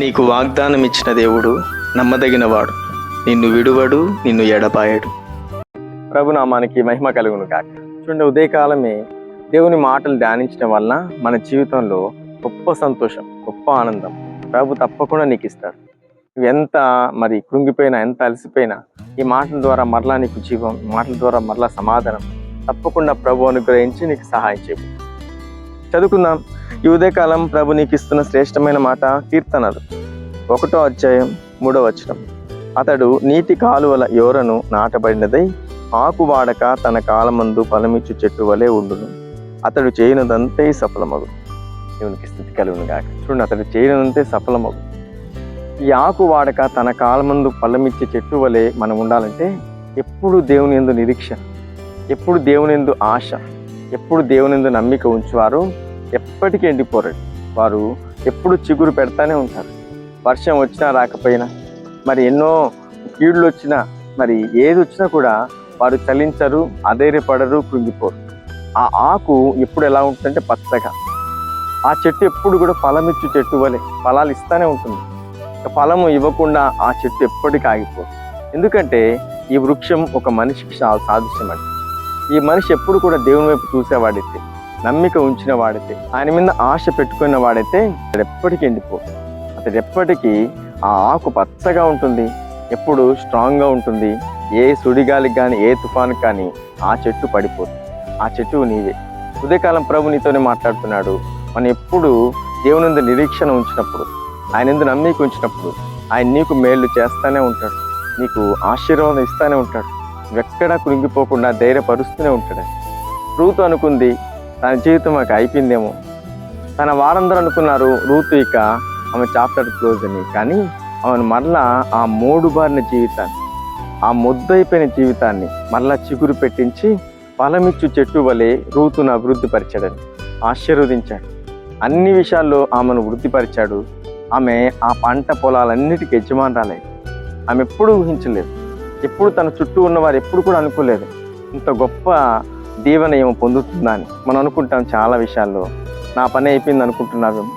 నీకు వాగ్దానం ఇచ్చిన దేవుడు నమ్మదగినవాడు. నిన్ను విడువడు నిన్ను ఎడపాయడు ప్రభునామానికి మహిమ కలుగును కాక చూడండి ఉదయకాలమే దేవుని మాటలు ధ్యానించడం వలన మన జీవితంలో గొప్ప సంతోషం గొప్ప ఆనందం ప్రభు తప్పకుండా నీకు ఇస్తాడు నువ్వు ఎంత మరి కృంగిపోయినా ఎంత అలసిపోయినా ఈ మాటల ద్వారా మరలా నీకు జీవం మాటల ద్వారా మరలా సమాధానం తప్పకుండా ప్రభు అనుగ్రహించి నీకు సహాయం చేయబోతుంది. చదువుకుందాం. ఈ ఉదయకాలం ప్రభు నీకు ఇస్తున్న శ్రేష్టమైన మాట కీర్తనలు. ఒకటో అధ్యాయం మూడో వచనం. అతడు నీటి కాలువల యోరను నాటబడినదై ఆకు వాడక తన కాలమందు ఫలమిచ్చు చెట్టు వలె ఉండును. అతడు చేయనదంతే సఫలమగు. దేవునికి స్థితి కలుగును కాక చూడండి అతడు చేయనదంతే సఫలమగు. ఈ ఆకు వాడక తన కాలమందు ఫలమిచ్చే చెట్టు వలె మనం ఉండాలంటే ఎప్పుడు దేవుని ఎందు నిరీక్ష ఎప్పుడు దేవుని ఎందు ఆశ ఎప్పుడు దేవుని ఎందు నమ్మిక ఉంచువారు ఎప్పటికీ ఎండిపోరండి వారు ఎప్పుడు చిగురు పెడతానే ఉంటారు. వర్షం వచ్చినా రాకపోయినా మరి ఎన్నో కీడులు వచ్చినా మరి ఏది వచ్చినా కూడా వారు చలించరు అధైర్యపడరు కృంగిపోరు. ఆ ఆకు ఎప్పుడు ఎలా ఉంటుందంటే పచ్చగా. ఆ చెట్టు ఎప్పుడు కూడా ఫలమిచ్చు చెట్టు వలె ఫలాలు ఇస్తానే ఉంటుంది. ఫలము ఇవ్వకుండా ఆ చెట్టు ఎప్పటికీ ఆగిపోదు. ఎందుకంటే ఈ వృక్షం ఒక మనిషికి సాదృశ్యం అండి ఈ మనిషి ఎప్పుడు కూడా దేవుని వైపు చూసేవాడైతే నమ్మిక ఉంచిన వాడైతే ఆయన మీద ఆశ పెట్టుకున్న వాడైతే అతడు ఎప్పటికీ ఎండిపో. అతడు ఎప్పటికీ ఆ ఆకు పచ్చగా ఉంటుంది ఎప్పుడు స్ట్రాంగ్గా ఉంటుంది ఏ సుడిగాలికి కానీ ఏ తుఫానుకి కానీ ఆ చెట్టు పడిపోదు. ఆ చెట్టు నీవే. ఉదయకాలం ప్రభు నీతోనే మాట్లాడుతున్నాడు. మనం ఎప్పుడు దేవుని నిరీక్షణ ఉంచినప్పుడు ఆయన ఎందు నమ్మిక ఉంచినప్పుడు ఆయన నీకు మేళ్ళు చేస్తూనే ఉంటాడు. నీకు ఆశీర్వాదం ఇస్తానే ఉంటాడు. ఎక్కడా కృంగిపోకుండా ధైర్యపరుస్తూనే ఉంటాడు. ట్రూత్ అనుకుంది తన జీవితం మాకు అయిపోయిందేమో. తన వారందరూ అనుకున్నారు రూతు ఇక ఆమె చాప్టర్ క్లోజ్ అని. కానీ ఆమెను మరలా ఆ మూడు బారిన జీవితాన్ని ఆ ముద్దయిపోయిన జీవితాన్ని మరలా చిగురు పెట్టించి ఫలమిచ్చు చెట్టు వలె రూతును అభివృద్ధిపరిచాడని ఆశీర్వదించాడు. అన్ని విషయాల్లో ఆమెను వృద్ధిపరిచాడు. ఆమె ఆ పంట పొలాలన్నిటికీ యజమానురాలే. ఆమె ఎప్పుడు ఊహించలేదు. ఎప్పుడు తన చుట్టూ ఉన్నవారు ఎప్పుడు కూడా అనుకోలేదు. ఇంత గొప్ప దీవెన ఏమో పొందుతుందని మనం అనుకుంటాం చాలా విషయాల్లో. నా పని అయిపోయింది అనుకుంటున్నావేమో.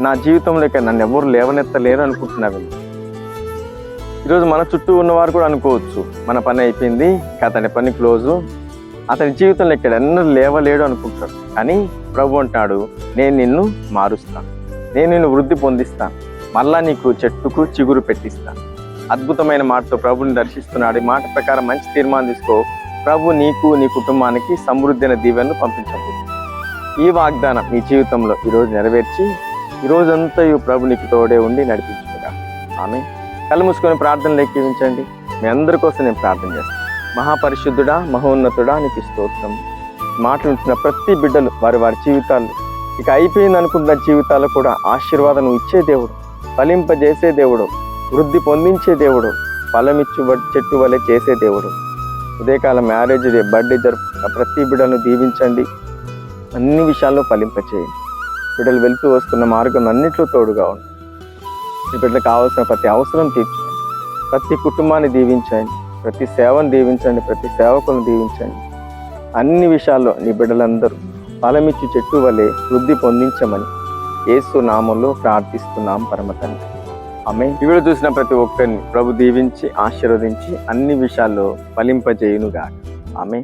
నా జీవితంలో ఇక నన్ను ఎవరు లేవనెత్తలేరు అనుకుంటున్నావేమో. ఈరోజు మన చుట్టూ ఉన్నవారు కూడా అనుకోవచ్చు మన పని అయిపోయింది అతని పని క్లోజు అతని జీవితంలో ఇక్కడ ఎన్నో లేవలేడు అనుకుంటాడు కానీ ప్రభు అంటాడు నేను నిన్ను మారుస్తాను. నేను నిన్ను వృద్ధి పొందిస్తాను. మళ్ళా నీకు చెట్టుకు చిగురు పెట్టిస్తాను. అద్భుతమైన మాటతో ప్రభుని దర్శిస్తున్నాడు. ఈ మాట ప్రకారం మంచి తీర్మానం తీసుకో. ప్రభు నీకు నీ కుటుంబానికి సమృద్ధి అయిన దీవెనను పంపించబోతుంది ఈ వాగ్దానం మీ జీవితంలో ఈరోజు నెరవేర్చి ఈ రోజంతా ఈ ప్రభు నీకు తోడే ఉండి నడిపించుగా ఆమె కళ్ళు మూసుకొని ప్రార్థన లెక్కించండి. మీ అందరి కోసం నేను ప్రార్థన చేస్తాను. మహాపరిశుద్ధుడా మహోన్నతుడా నీకు స్తోత్రం. మాట్లాడుతున్న ప్రతి బిడ్డలు వారి వారి జీవితాలు. ఇక అయిపోయింది అనుకుంటున్న జీవితాలు కూడా ఆశీర్వాదం ఇచ్చే దేవుడు ఫలింపజేసే దేవుడు వృద్ధి పొందించే దేవుడు ఫలమిచ్చు చెట్టు వలె చేసే దేవుడు. ఉదయకాల మ్యారేజ్ డే బర్త్డే జరుపు ప్రతి బిడ్డను దీవించండి. అన్ని విషయాల్లో ఫలింపచేయండి బిడ్డలు వెళ్తూ వస్తున్న మార్గం అన్నింటిలో తోడుగా ఉంది మీ బిడ్డలకు కావాల్సిన ప్రతి అవసరం తీర్చండి ప్రతి కుటుంబాన్ని దీవించండి. ప్రతి సేవను దీవించండి. ప్రతి సేవకులను దీవించండి. అన్ని విషయాల్లో నీ బిడ్డలందరూ ఫలమిచ్చి చెట్టు వలె వృద్ధి పొందించమని ఏసు నామంలో ప్రార్థిస్తున్నాం పరమ తండ్రి ఆమె వీడియో చూసిన ప్రతి ఒక్కరిని ప్రభు దీవించి ఆశీర్వదించి అన్ని విషయాల్లో ఫలింపజేయునుగా ఆమె